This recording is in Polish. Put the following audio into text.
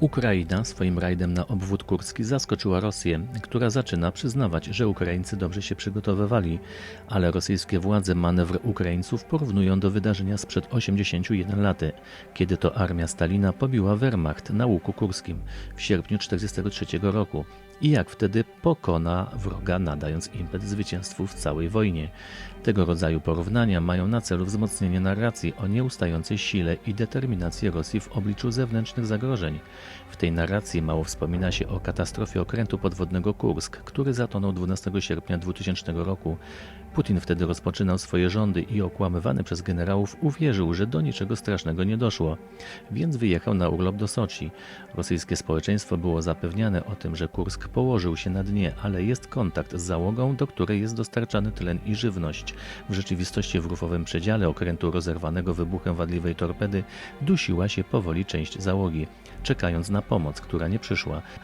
Ukraina swoim rajdem na obwód kurski zaskoczyła Rosję, która zaczyna przyznawać, że Ukraińcy dobrze się przygotowywali, ale rosyjskie władze manewr Ukraińców porównują do wydarzenia sprzed 81 lat, kiedy to armia Stalina pobiła Wehrmacht na łuku kurskim w sierpniu 1943 roku i jak wtedy pokona wroga, nadając impet zwycięstwu w całej wojnie. Tego rodzaju porównania mają na celu wzmocnienie narracji o nieustającej sile i determinacji Rosji w obliczu zewnętrznych zagrożeń. W tej narracji mało wspomina się o katastrofie okrętu podwodnego Kursk, który zatonął 12 sierpnia 2000 roku. Putin wtedy rozpoczynał swoje rządy i okłamywany przez generałów uwierzył, że do niczego strasznego nie doszło, więc wyjechał na urlop do Soczi. Rosyjskie społeczeństwo było zapewniane o tym, że Kursk położył się na dnie, ale jest kontakt z załogą, do której jest dostarczany tlen i żywność. W rzeczywistości w rufowym przedziale okrętu rozerwanego wybuchem wadliwej torpedy dusiła się powoli część załogi, czekając na pomoc, która nie przyszła.